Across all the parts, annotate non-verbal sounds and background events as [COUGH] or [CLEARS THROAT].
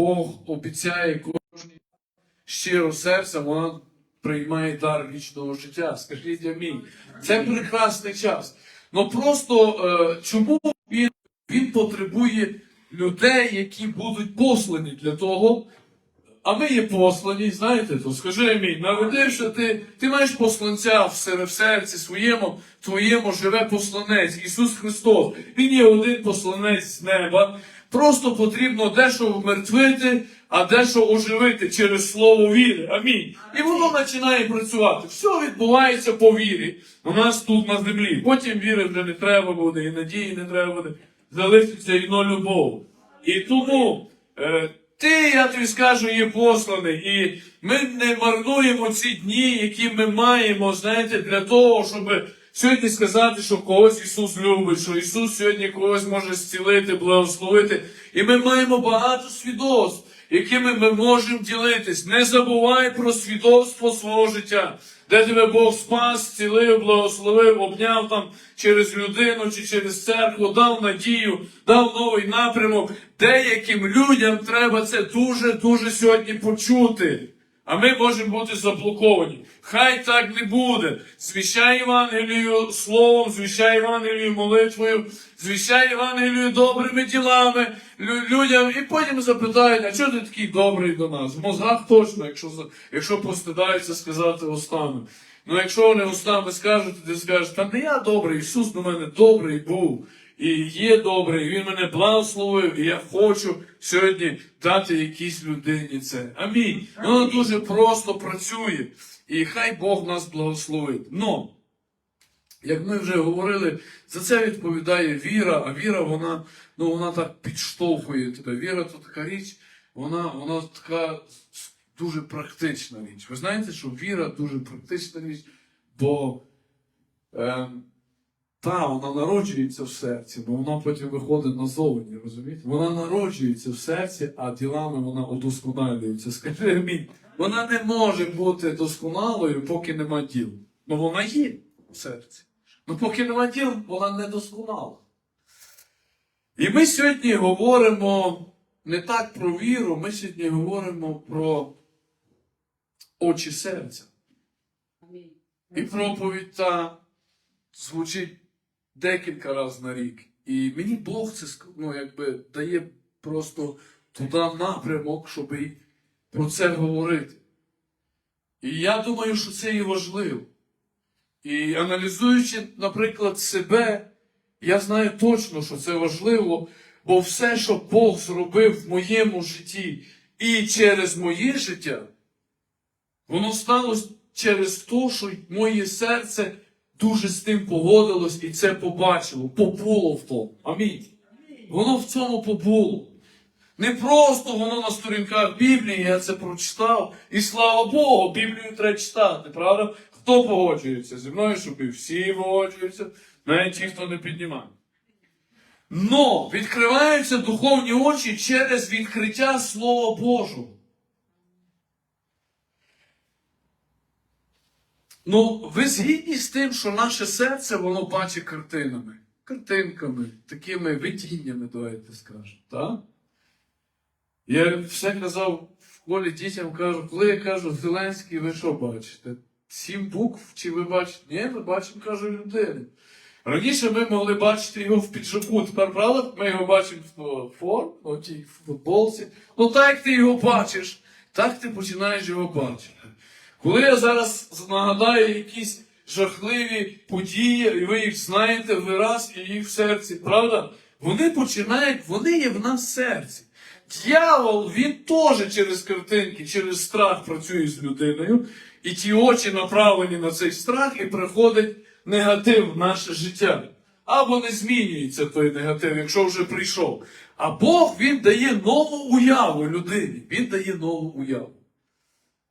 Бог обіцяє кожній щиро серцем, вона приймає дар вічного життя. Скажіть амінь. Це прекрасний час. Ну просто е, чому він, він потребує людей, які будуть послані для того, а ми є послані, знаєте, то скажи амінь, наведи, що ти, ти маєш посланця в, себе, в серці своєму, твоєму живе посланець, Ісус Христос. Він є один посланець з неба. Просто потрібно дещо вмертвити, а дещо оживити через слово віри. Амінь. І воно починає працювати. Все відбувається по вірі. У нас тут на землі. Потім віри вже не треба буде, і надії не треба буде. Залишиться іно любов. І тому е, ти, я тобі скажу, є посланий. І ми не марнуємо ці дні, які ми маємо, знаєте, для того, щоб сьогодні сказати, що когось Ісус любить, що Ісус сьогодні когось може зцілити, благословити. І ми маємо багато свідоцтв, якими ми можемо ділитись. Не забувай про свідоцтво свого життя, де тебе Бог спас, зцілив, благословив, обняв там через людину чи через церкву, дав надію, дав новий напрямок. Деяким людям треба це дуже-дуже сьогодні почути. А ми можемо бути заблоковані. Хай так не буде. Звіщай Євангелію словом, звіщай Євангелію молитвою, звіщай Євангелію добрими ділами людям, і потім запитають, а чого ти такий добрий до нас? В мозгах точно, якщо, якщо постидаються сказати устами. Ну якщо вони устами скажуть, ти скажеш, та не я добрий, Ісус до мене добрий був. І є добрий, Він мене благословив, і я хочу сьогодні дати якійсь людині це. Амінь. Воно дуже просто працює. І хай Бог нас благословить. Но, як ми вже говорили, за це відповідає віра, а віра, вона, ну, вона так підштовхує тебе. Віра то така річ, вона, вона така дуже практична річ. Ви знаєте, що віра дуже практична річ, бо. Ем, та, вона народжується в серці, бо вона потім виходить назовні, розумієте? Вона народжується в серці, а ділами вона удосконалюється. Скажи амінь. Вона не може бути досконалою, поки нема діл. Ну вона є в серці. Ну поки нема діл, вона не досконала. І ми сьогодні говоримо не так про віру, ми сьогодні говоримо про очі серця. І проповідь та звучить декілька разів на рік. І мені Бог це ну, якби, дає просто туди напрямок, щоб про це говорити. І я думаю, що це і важливо. І аналізуючи, наприклад, себе, я знаю точно, що це важливо, бо все, що Бог зробив в моєму житті і через моє життя, Воно сталося через те, що моє серце дуже з тим погодилось і це побачило, побуло в тому. Амінь. Воно в цьому побуло. Не просто воно на сторінках Біблії, я це прочитав, і слава Богу, Біблію треба читати, правда? Хто погоджується зі мною, щоб і всі погоджуються, навіть ті, хто не піднімає. Но відкриваються духовні очі через відкриття Слова Божого. Ну, ви згідні з тим, що наше серце воно бачить картинами, картинками, такими видіннями, давайте скажемо. Так? Я все казав в школі дітям, кажу, коли я кажу Зеленський, ви що бачите? Сім букв чи ви бачите? Ні, ми бачимо, кажу, людини. Раніше ми могли бачити його в піджаку, тепер правда, ми його бачимо в форм, у тій футболці. Ну так як ти його бачиш, так ти починаєш його бачити. Коли я зараз нагадаю якісь жахливі події, і ви їх знаєте вираз і їх в серці, правда? Вони починають, вони є в нас в серці. Дьявол, він теж через картинки, через страх працює з людиною, і ті очі направлені на цей страх, і приходить негатив в наше життя. Або не змінюється той негатив, якщо вже прийшов. А Бог він дає нову уяву людині. Він дає нову уяву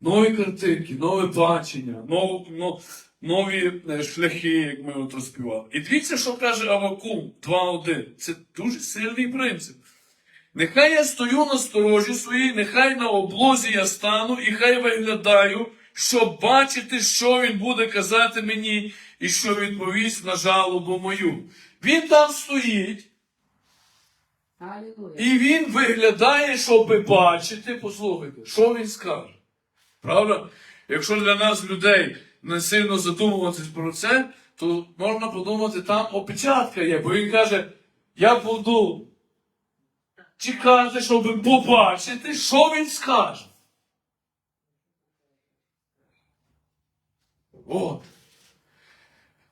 нові картинки, нове бачення, нов, но- нові е, шляхи, як ми от розпівали. І дивіться, що каже Авакум 2.1. Це дуже сильний принцип. Нехай я стою на сторожі своїй, нехай на облозі я стану, і хай виглядаю, щоб бачити, що він буде казати мені, і що відповість на жалобу мою. Він там стоїть, І він виглядає, щоб бачити, послухайте, що він скаже. Правда? Якщо для нас, людей, не сильно задумуватись про це, то можна подумати, там опечатка є, бо він каже, я буду чекати, щоб побачити, що він скаже. От.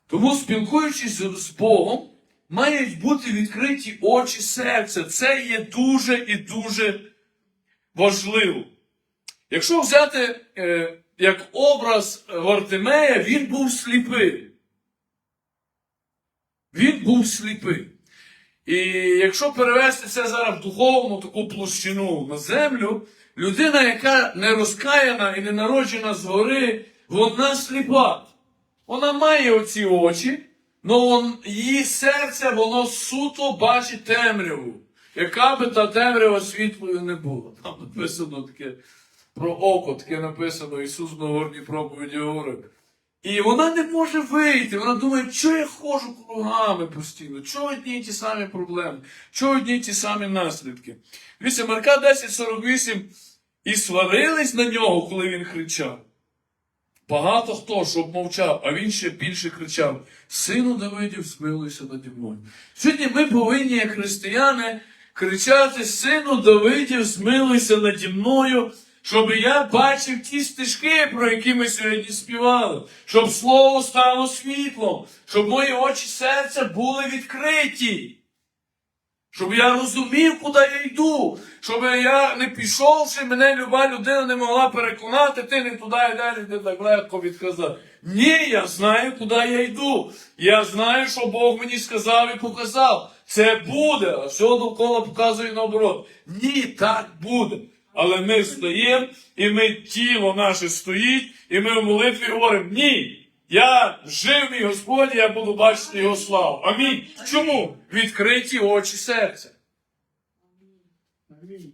Тому, спілкуючись з Богом, мають бути відкриті очі серця. Це є дуже і дуже важливо. Якщо взяти е, як образ Вартимея, він був сліпий. Він був сліпий. І якщо перевести це зараз в духовну таку площину на землю, людина, яка не розкаяна і не народжена згори, вона сліпа. Вона має оці очі, але її серце, воно суто бачить темряву. Яка би та темрява світлою не була. Там написано таке про око, таке написано Ісус на горній проповіді говорить. І вона не може вийти. Вона думає, що я ходжу кругами постійно, чого одні й ті самі проблеми, чого одні й ті самі наслідки. Дивіться, Марка 10.48 і сварились на нього, коли він кричав. Багато хто, щоб мовчав, а він ще більше кричав: Сину Давидів, смилуйся наді мною. Сьогодні ми повинні, як християни, кричати: Сину Давидів, смилуйся наді мною, щоб я бачив ті стежки, про які ми сьогодні співали, щоб слово стало світлом, щоб мої очі серця були відкриті. Щоб я розумів, куди я йду, щоб я не пішовши, мене люба людина не могла переконати, ти не туди йдеш, ти так легко відказав. Ні, я знаю, куди я йду. Я знаю, що Бог мені сказав і показав. Це буде, а все довкола показує наоборот. Ні, так буде. Але ми стоїмо, і ми тіло наше стоїть, і ми в молитві говоримо: ні. Я жив мій Господь, я буду бачити його славу. Амінь. Чому? Відкриті очі серця. Амінь.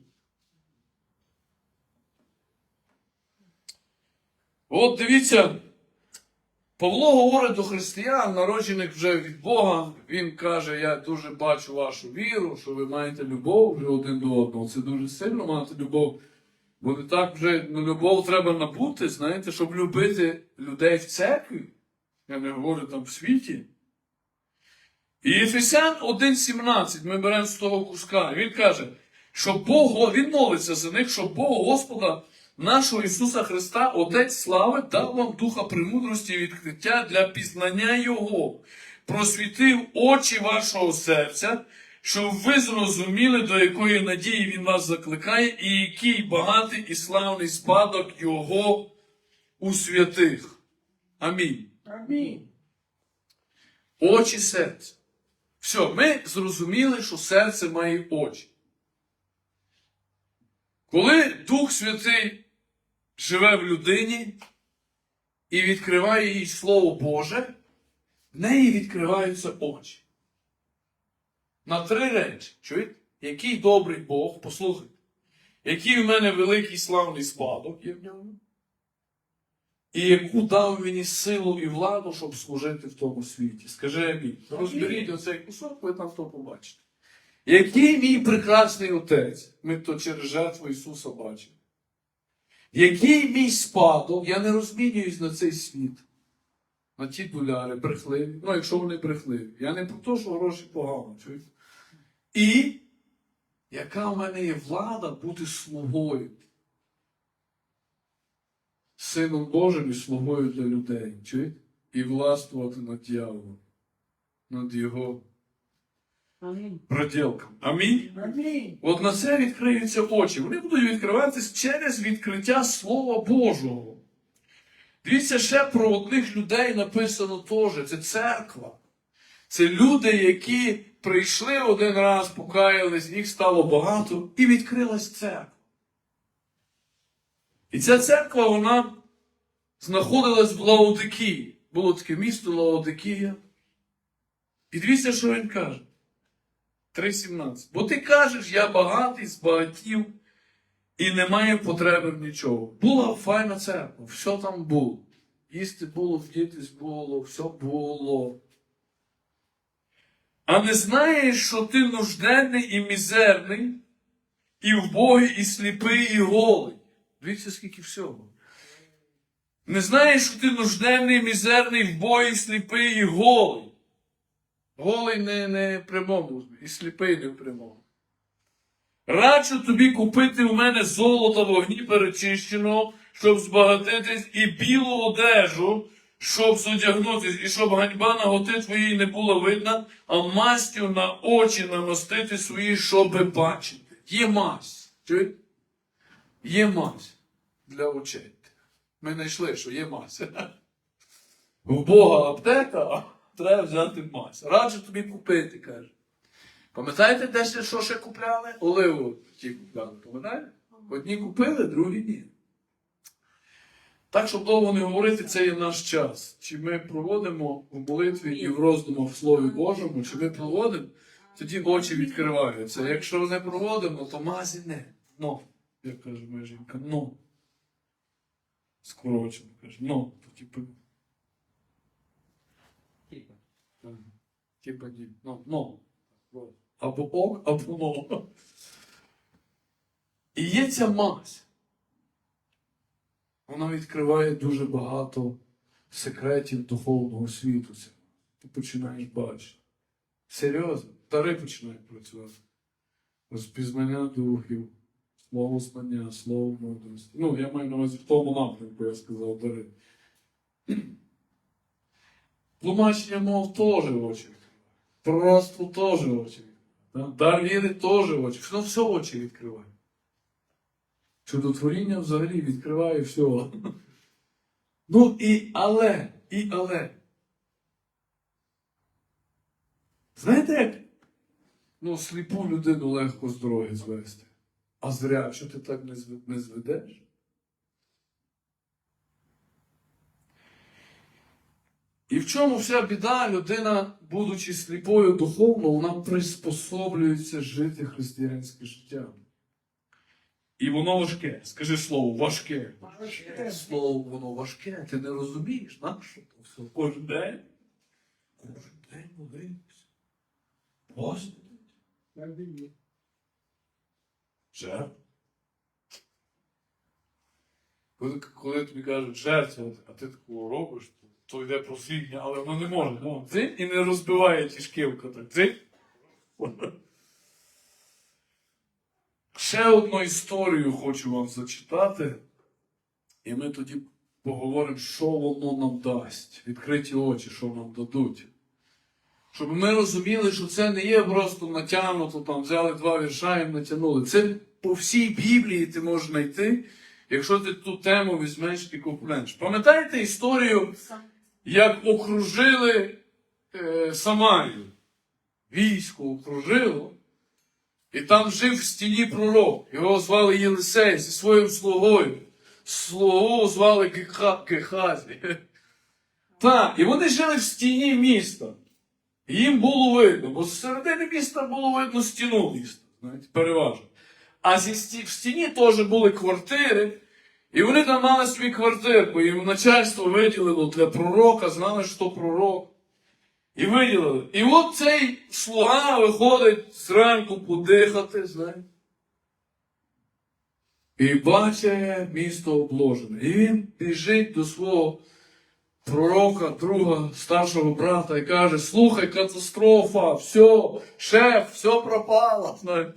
От дивіться, Павло говорить до християн, народжених вже від Бога. Він каже: Я дуже бачу вашу віру, що ви маєте любов вже один до одного. Це дуже сильно мати любов. Бо не так вже ну, любов треба набути, знаєте, щоб любити людей в церкві. Я не говорю там в світі. І Ефесян 1.17, ми беремо з того куска. Він каже, що Бог, він молиться за них, щоб Бог Господа нашого Ісуса Христа, Отець слави, дав вам духа премудрості і відкриття для пізнання Його, просвітив очі вашого серця, щоб ви зрозуміли, до якої надії Він вас закликає, і який багатий і славний спадок Його у святих. Амінь. Амінь. Очі серця. Все, ми зрозуміли, що серце має очі. Коли Дух Святий живе в людині і відкриває їй Слово Боже, в неї відкриваються очі. На три речі. Чуєте? Який добрий Бог, послухайте, який в мене великий славний спадок є в ньому, і яку дав мені силу і владу, щоб служити в тому світі. Скажи амінь. Розберіть оцей кусок, ви там то побачите. Який мій прекрасний отець, ми то через жертву Ісуса бачимо. Який мій спадок, я не розмінююсь на цей світ, на ті доляри, брехливі. Ну, якщо вони брехливі. Я не про те, що гроші погано. Чуєте? І яка в мене є влада бути слугою. Сином Божим і слугою для людей. Чуєте? І властвувати над дьяволом, над його Амінь. Амінь. Амінь. От на це відкриються очі. Вони будуть відкриватися через відкриття Слова Божого. Дивіться, ще про одних людей написано теж. Це церква. Це люди, які прийшли один раз, покаялись, їх стало багато, і відкрилась церква. І ця церква, вона знаходилась в Лаодикії. Було таке місто Лаодикія. І дивіться, що він каже. 3.17. Бо ти кажеш, я багатий, збагатів і не маю потреби в нічого. Була файна церква, все там було. Їсти було, вдітись було, все було. А не знаєш, що ти нужденний і мізерний, і вбогий, і сліпий, і голий. Дивіться, скільки всього. Не знаєш, що ти нужденний, мізерний, вбогий, сліпий і голий. Голий не, не прямому, і сліпий не в прямому. Раджу тобі купити у мене золото вогні перечищеного, щоб збагатитись, і білу одежу, щоб зодягнутись, і щоб ганьба наготи твоєї не була видна, а мастю на очі намастити свої, щоби бачити. Є мазь. Є мазь для очей. Ми знайшли, що є мазь. [LAUGHS] В Бога аптека, треба взяти мазь. Раджу тобі купити, каже. Пам'ятаєте, де ще що ще купляли? Оливу ті купляли, пам'ятаєте? Одні купили, другі ні. Так, щоб довго не говорити, це є наш час. Чи ми проводимо в молитві і в роздумах в Слові Божому, чи ми проводимо, тоді очі відкриваються. Якщо не проводимо, то мазі не. Ну, як каже моя жінка, ну. Скорочено, каже, ну, то Типа. Ну, ну. Або ок, або но. І є ця мазь. Вона відкриває дуже багато секретів духовного світу. Ти починаєш бачити. Серйозно, дари починають працювати. Розпізнання духів, слово знання, слово мудрості. Ну, я маю на увазі в тому напрямку, я сказав дари. [CLEARS THROAT] Тлумачення мов теж очі. Пророцтво теж очі. Да? Дар віри теж очі. Ну, все очі відкриває. Чудотворіння взагалі відкриває все. Ну і але, і але. Знаєте, як ну, сліпу людину легко з дороги звести. А зря, що ти так не зведеш? І в чому вся біда? Людина, будучи сліпою духовно, вона приспособлюється жити християнське життя. І воно важке. Скажи слово, важке. Слово, воно важке. Ти не розумієш, на що то все? Кожен день. Кожен день молитися. Постити. Жертва. Коли тобі кажуть жертва, а ти такого робиш, то, йде просвітня, але воно не може. Ну, дзинь і не розбиває ті шківка. Так, дзинь. Ще одну історію хочу вам зачитати, і ми тоді поговоримо, що воно нам дасть. Відкриті очі, що нам дадуть. Щоб ми розуміли, що це не є просто натягнуто, там взяли два вірша і натягнули. Це по всій Біблії ти можеш знайти, якщо ти ту тему візьмеш і купленш. Пам'ятаєте історію, як окружили е, Самарію? Військо окружило. І там жив в стіні пророк. Його звали Єлисей зі своїм слугою. Слугу звали Гехазі. [LAUGHS] Так, і вони жили в стіні міста. Їм було видно, бо з середини міста було видно стіну міста, знаєте, переважно. А зі сті... в стіні теж були квартири, і вони там мали свій квартирку. Їм начальство виділило для пророка, знали, що пророк. І виділили. І от цей слуга виходить зранку подихати, знаєте. І бачить місто обложене. І він біжить до свого пророка, друга, старшого брата, і каже: слухай, катастрофа, все, шеф, все пропало. знаєте.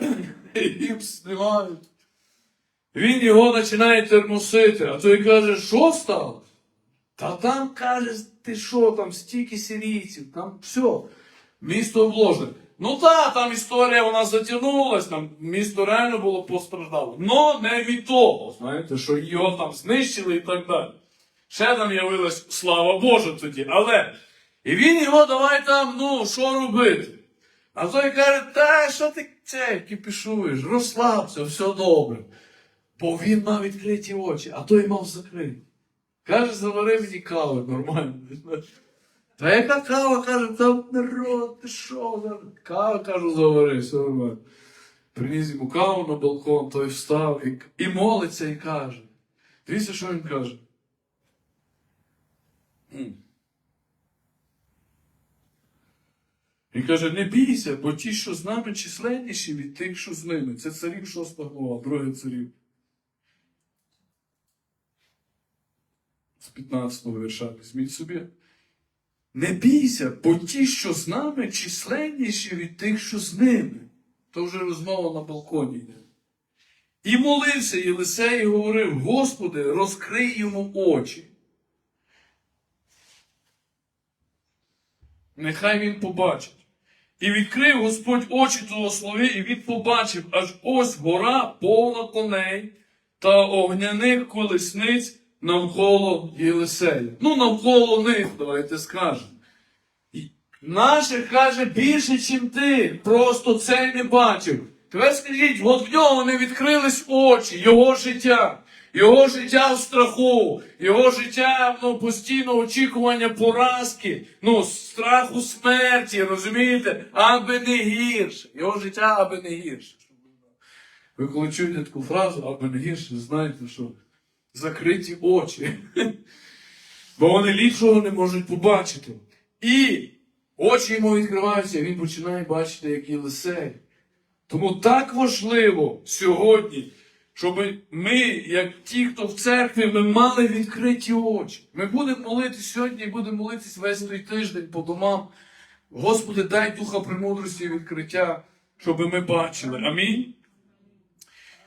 [CLEARS THROAT] І їм знімають. Він його починає термосити, а той каже, що сталося? Та там каже, ти що, там стільки сирійців, там все, місто обложене. Ну так, там історія вона затягнулась, там місто реально було постраждало. Но не від того, знаєте, що його там знищили і так далі. Ще там явилась слава Божа тоді, але. І він його давай там, ну, що робити? А той каже, та що ти це кипішуєш, розслабся, все добре. Бо він мав відкриті очі, а той мав закриті. Каже, завари мені кави нормально. Та яка кава, каже, там народ, ти що? Кава, кажу, завари, все нормально. Приніс йому каву на балкон, той встав і, і молиться і каже. Дивіться, що він каже. «М. Він каже, не бійся, бо ті, що з нами численніші від тих, що з ними. Це царів шоста глава, друге царів. З 15-го вірша візьміть собі. Не бійся, бо ті, що з нами, численніші від тих, що з ними. То вже розмова на балконі йде. І молився Єлисей і говорив: Господи, розкрий йому очі. Нехай він побачить. І відкрив Господь очі того слові, і він побачив, аж ось гора повна коней та огняних колесниць навколо Єлисея. Ну, навколо них, давайте скажемо. І Наших каже більше, ніж ти. Просто це не бачив. Тепер скажіть, от в нього не відкрились очі, його життя. Його життя в страху, його життя ну, постійно очікування поразки, ну, страху смерті, розумієте? Аби не гірше. Його життя аби не гірше. Ви коли чуєте таку фразу, аби не гірше, знаєте, що закриті очі. [LAUGHS] Бо вони ліпшого не можуть побачити. І очі йому відкриваються, і він починає бачити, як Єлисей. Тому так важливо сьогодні, щоб ми, як ті, хто в церкві, ми мали відкриті очі. Ми будемо молитись сьогодні і будемо молитись весь той тиждень по домам. Господи, дай духа премудрості і відкриття, щоб ми бачили. Амінь.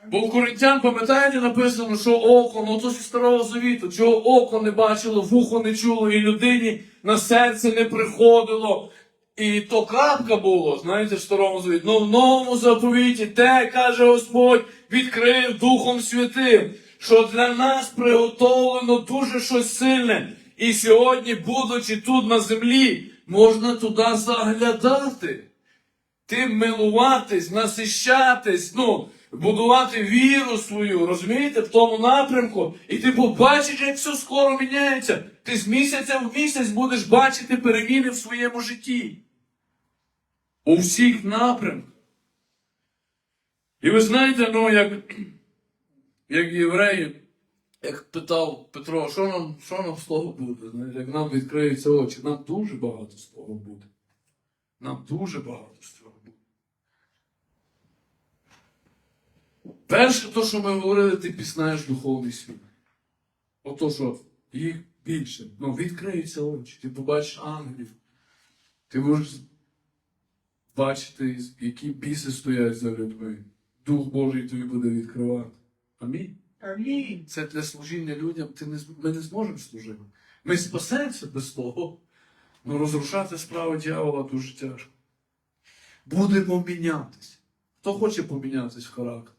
Бо в Коринтян, пам'ятаєте, написано, що око, ну то зі старого завіту, чого око не бачило, вухо не чуло, і людині на серце не приходило. І то крапка було, знаєте, в старому завіті. Ну в новому заповіті те, каже Господь, відкрив Духом Святим, що для нас приготовлено дуже щось сильне. І сьогодні, будучи тут на землі, можна туди заглядати тим милуватись, насищатись, ну, будувати віру свою, розумієте, в тому напрямку, і ти побачиш, як все скоро міняється. Ти з місяця в місяць будеш бачити переміни в своєму житті. У всіх напрямках. І ви знаєте, ну, як, як євреї, як питав Петро, що нам, що нам того буде? Як нам відкриються очі, нам дуже багато того буде. Нам дуже багато з цього буде. Перше, то, що ми говорили, ти пізнаєш духовний світ. Ото, що їх більше. Ну, відкриються очі, ти побачиш ангелів. Ти можеш бачити, які біси стоять за людьми. Дух Божий тобі буде відкривати. Амінь. Амінь. Це для служіння людям ти не, ми не зможемо служити. Ми спасемося без того. Ну розрушати справи дьявола дуже тяжко. Будемо мінятись. Хто хоче помінятись в характері?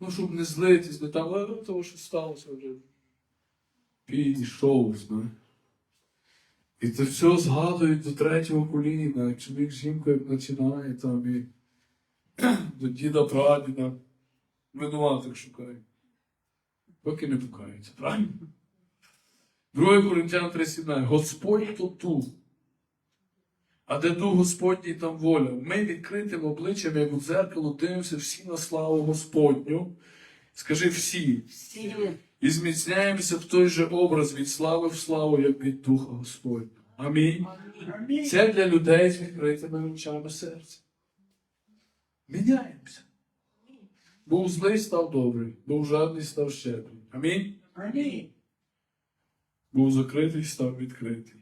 Ну, щоб не злитись, не там, а того, що сталося вже. Пішов, знаєш. І це все згадують до третього коліна, чоловік з жінкою починає там і [CLEARS THROAT] до діда прадіда. Винуватих шукає. Поки не покаються, правильно? 2 Коринтян 3.17. Господь то тут. А де дух Господній там воля. Ми відкритим обличчям, як у дзеркало, дивимося всі на славу Господню. Скажи всі. Всі. І зміцняємося в той же образ від слави в славу, як від Духа Господня. Амінь. Амінь. Це для людей з відкритими очами серця. Міняємося. Був злий, став добрий, був жадний, став щедрий. Амінь. Амінь. Був закритий, став відкритий.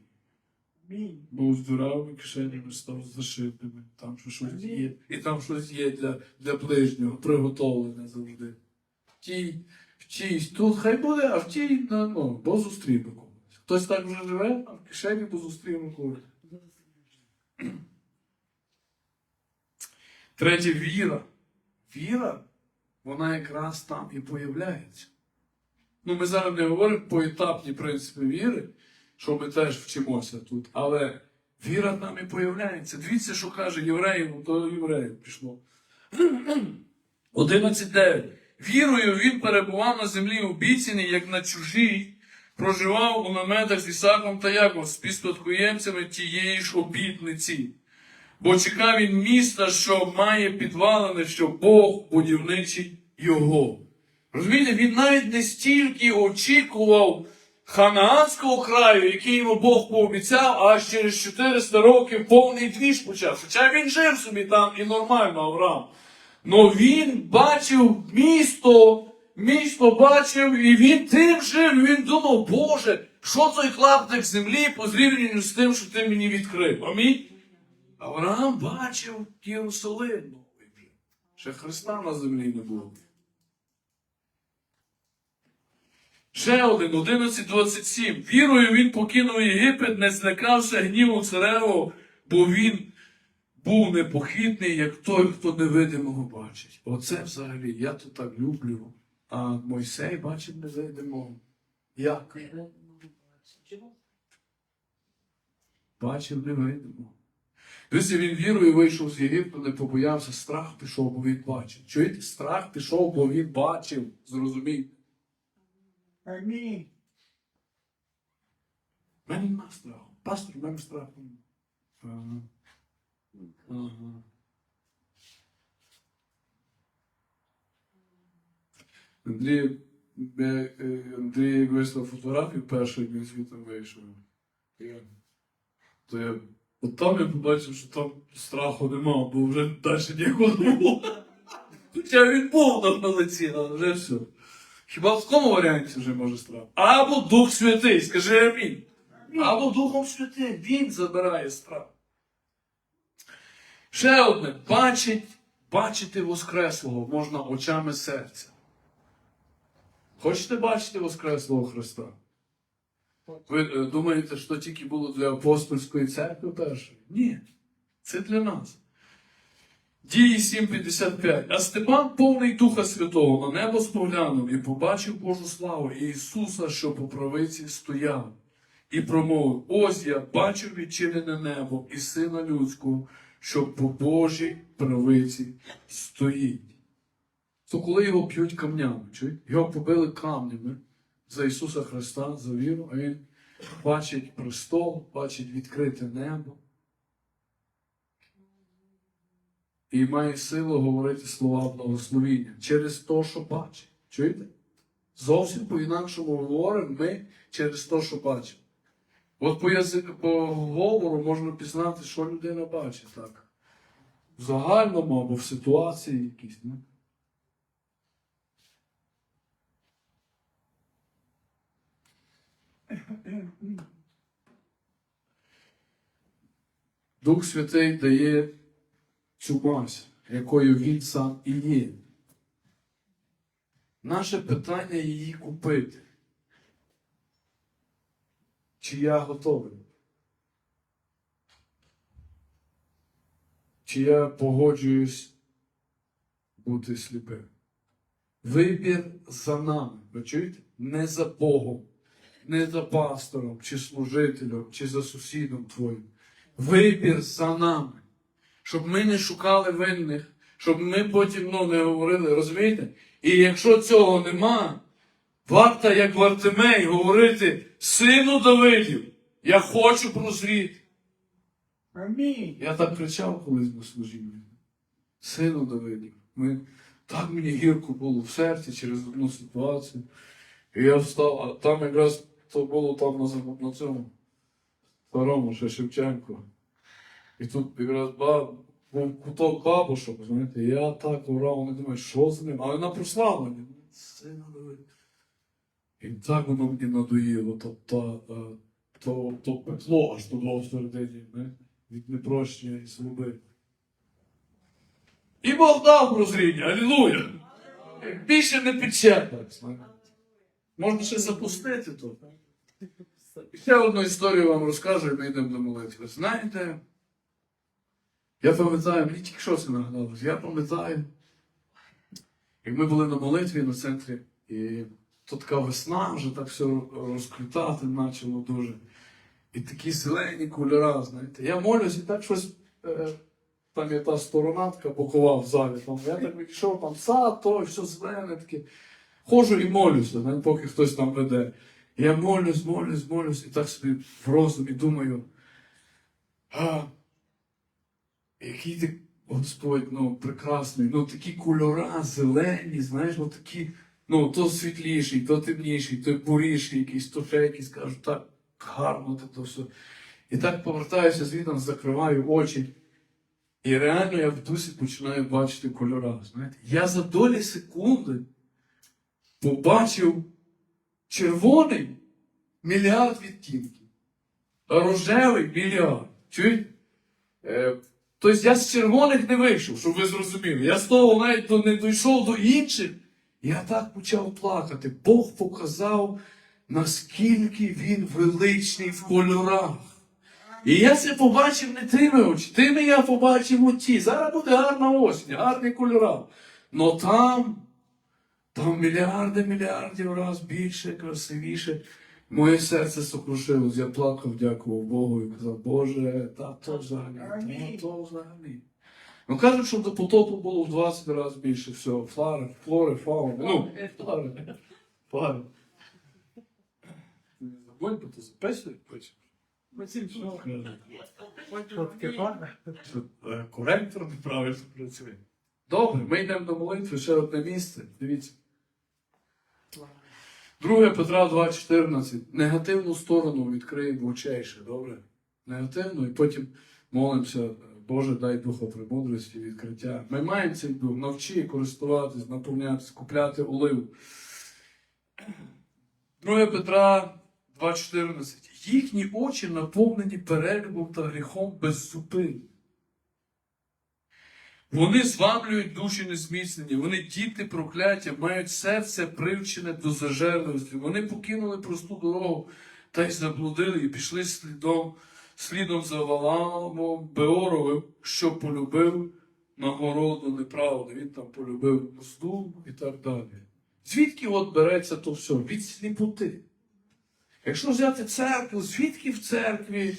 Амінь. Був з кишенями, став зашитими. Там що щось є. І там щось є для, для ближнього, приготовлене завжди. В тій, в тій, тут хай буде, а в тій, ну, бо зустріне когось. Хтось так вже живе, а в кишені бо зустріне когось. Третє віра. Віра, вона якраз там і появляється. Ну, ми зараз не говоримо по етапні принципи віри, що ми теж вчимося тут, але віра там і появляється. Дивіться, що каже євреїв, ну, то євреїв пішло. [CLEARS THROAT] 11.9. Вірою він перебував на землі обіцяній, як на чужій, проживав у наметах з Ісаком та Яком, співспадкоємцями тієї ж обітниці. Бо чекав він міста, що має підвалини, що Бог будівничий його. Розумієте, він навіть не стільки очікував ханаанського краю, який йому Бог пообіцяв, аж через 400 років повний двіж почав. Хоча він жив собі там і нормально, Авраам. Но він бачив місто, місто бачив, і він тим жив, він думав, Боже, що той клаптик землі по зрівнянню з тим, що ти мені відкрив. Амінь. Авраам бачив Єрусалим. Ще Христа на землі не було. Ще один, 11.27. Вірою він покинув Єгипет, не злякався гніву царевого, бо він був непохитний, як той, хто невидимого бачить. Оце взагалі, я то так люблю. А Мойсей бачив невидимого. Як? Бачив невидимого. Дивіться, він вірою вийшов з Єгипту, не побоявся, страх пішов, бо він бачив. Чуєте, страх пішов, бо він бачив. Зрозумійте. Страху. Пастор, в мене страху. нема. Ага. Ага. Андрій, е, Андрій як вислав фотографію першої, як він звідти вийшов. То я от там я побачив, що там страху нема, бо вже далі нікого не було. Хоча він був там на лиці, але вже все. Хіба в такому варіанті вже може страх? Або Дух Святий, скажи амінь. Або Духом Святим, Він забирає страх. Ще одне, бачить, бачити Воскреслого можна очами серця. Хочете бачити Воскреслого Христа? Ви е, думаєте, що тільки було для апостольської церкви першої? Ні. Це для нас. Дії 7.55. А Степан, повний Духа Святого, на небо споглянув і побачив Божу славу Ісуса, що по правиці стояв, і промовив: Ось я бачив відчинене небо і сина людського, що по Божій правиці стоїть. То коли його б'ють камнями, його побили камнями за Ісуса Христа, за віру, а Він бачить престол, бачить відкрите небо. І має силу говорити слова благословіння через те, що бачить. Чуєте? Зовсім по-інакшому говоримо ми через те, що бачимо. От по, язик, по говору можна пізнати, що людина бачить так. В загальному або в ситуації якісь. Ну. Дух Святий дає цю якою він сам і є. Наше питання її купити. Чи я готовий? Чи я погоджуюсь бути сліпим? Вибір за нами. Ви чуєте? Не за Богом, не за пастором, чи служителем, чи за сусідом твоїм. Вибір за нами. Щоб ми не шукали винних, щоб ми потім ну, не говорили, розумієте? І якщо цього нема, варто, як Вартимей, говорити сину Давидів, я хочу прозріти. Амінь. Я так кричав колись на служінні. Сину Давидів. Ми, так мені гірко було в серці через одну ситуацію. І я встав, а там якраз то було там на, на цьому старому ще Шевченко. І тут якраз баб, був куток бабушок, знаєте, я так урав, вони думають, що з ним? Але на прославлення. Сина Давидів. І так воно мені надоїло, то, то, е, то, то пекло аж туди всередині, від непрощення і злоби. І Бог дав прозріння, алілуя! Більше не пече. Можна ще запустити то. Ще одну історію вам розкажу, і ми йдемо до молитви. Знаєте, я пам'ятаю, мені тільки що це нагадалось, я пам'ятаю, як ми були на молитві на центрі, і то така весна, вже так все розквітати почало дуже. І такі зелені кольора, знаєте. Я молюсь і так щось. Е, там є та сторона така бокова в залі. Там, я так відійшов, там сад, то, все зелене таке. Ходжу і молюся, знаєте, поки хтось там веде. Я молюсь, молюсь, молюсь, і так собі в розумі думаю. А, який ти, Господь, ну, прекрасний, ну такі кольора зелені, знаєш, ну такі Ну, то світліший, то темніший, то буріший якийсь, то ще якийсь, кажу, так гарно то все. І так повертаюся звідом, закриваю очі. І реально я в дусі починаю бачити кольора. Знаєте? Я за долі секунди побачив червоний мільярд відтінків, рожевий мільярд. Чуєте? Тобто я з червоних не вийшов, щоб ви зрозуміли. Я з того навіть не дійшов до інших. Я так почав плакати. Бог показав, наскільки він величний в кольорах. І я це побачив не тими очі, тими я побачив оті. Зараз буде гарна осінь, гарні кольора. Но там, там мільярди мільярдів раз більше, красивіше. Моє серце сокрушилось, я плакав, дякував Богу і казав, Боже, та то взагалі, та то взагалі. Ну кажуть, що до потопу було в 20 разів більше всього. Флори, флори, фауни. Ну, флори. Флори. Не забудь, бо ти записуєш потім. Що Коректор неправильно працює. Добре, ми йдемо до молитви, ще одне місце. Дивіться. 2 Петра 2,14. Негативну сторону відкриємо очей добре? Негативну, і потім молимося, Боже, дай духа премудрості, відкриття. Ми маємо цей дух, навчи користуватись, наповнятись, купляти оливу. 2 Петра 2,14. Їхні очі наповнені перелюбом та гріхом без зупину. Вони зваблюють душі несміцнені, вони діти прокляття, мають серце привчене до зажерливості. Вони покинули просту дорогу та й заблудили, і пішли слідом, слідом за Валаамом Беоровим, що полюбив нагороду неправди. Він там полюбив мозду і так далі. Звідки от береться то все? Від сліпоти. Якщо взяти церкву, звідки в церкві,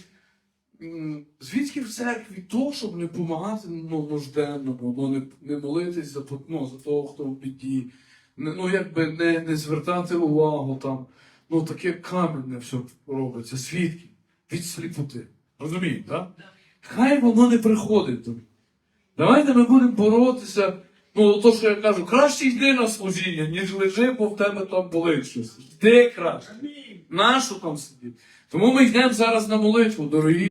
звідки в церкві то, щоб не допомагати ну, нужденному, ну, не, не молитись за, ну, за того, хто в біді, не, ну, якби не, не звертати увагу там, ну таке каменне все робиться, звідки? Від сліпоти. Розумієте, так? Хай воно не приходить тобі. Давайте ми будемо боротися. Ну, то, що я кажу, краще йди на служіння, ніж лежи, бо в тебе там болить щось. Йди краще. Нашу там сидіти. Тому ми йдемо зараз на молитву, дорогі.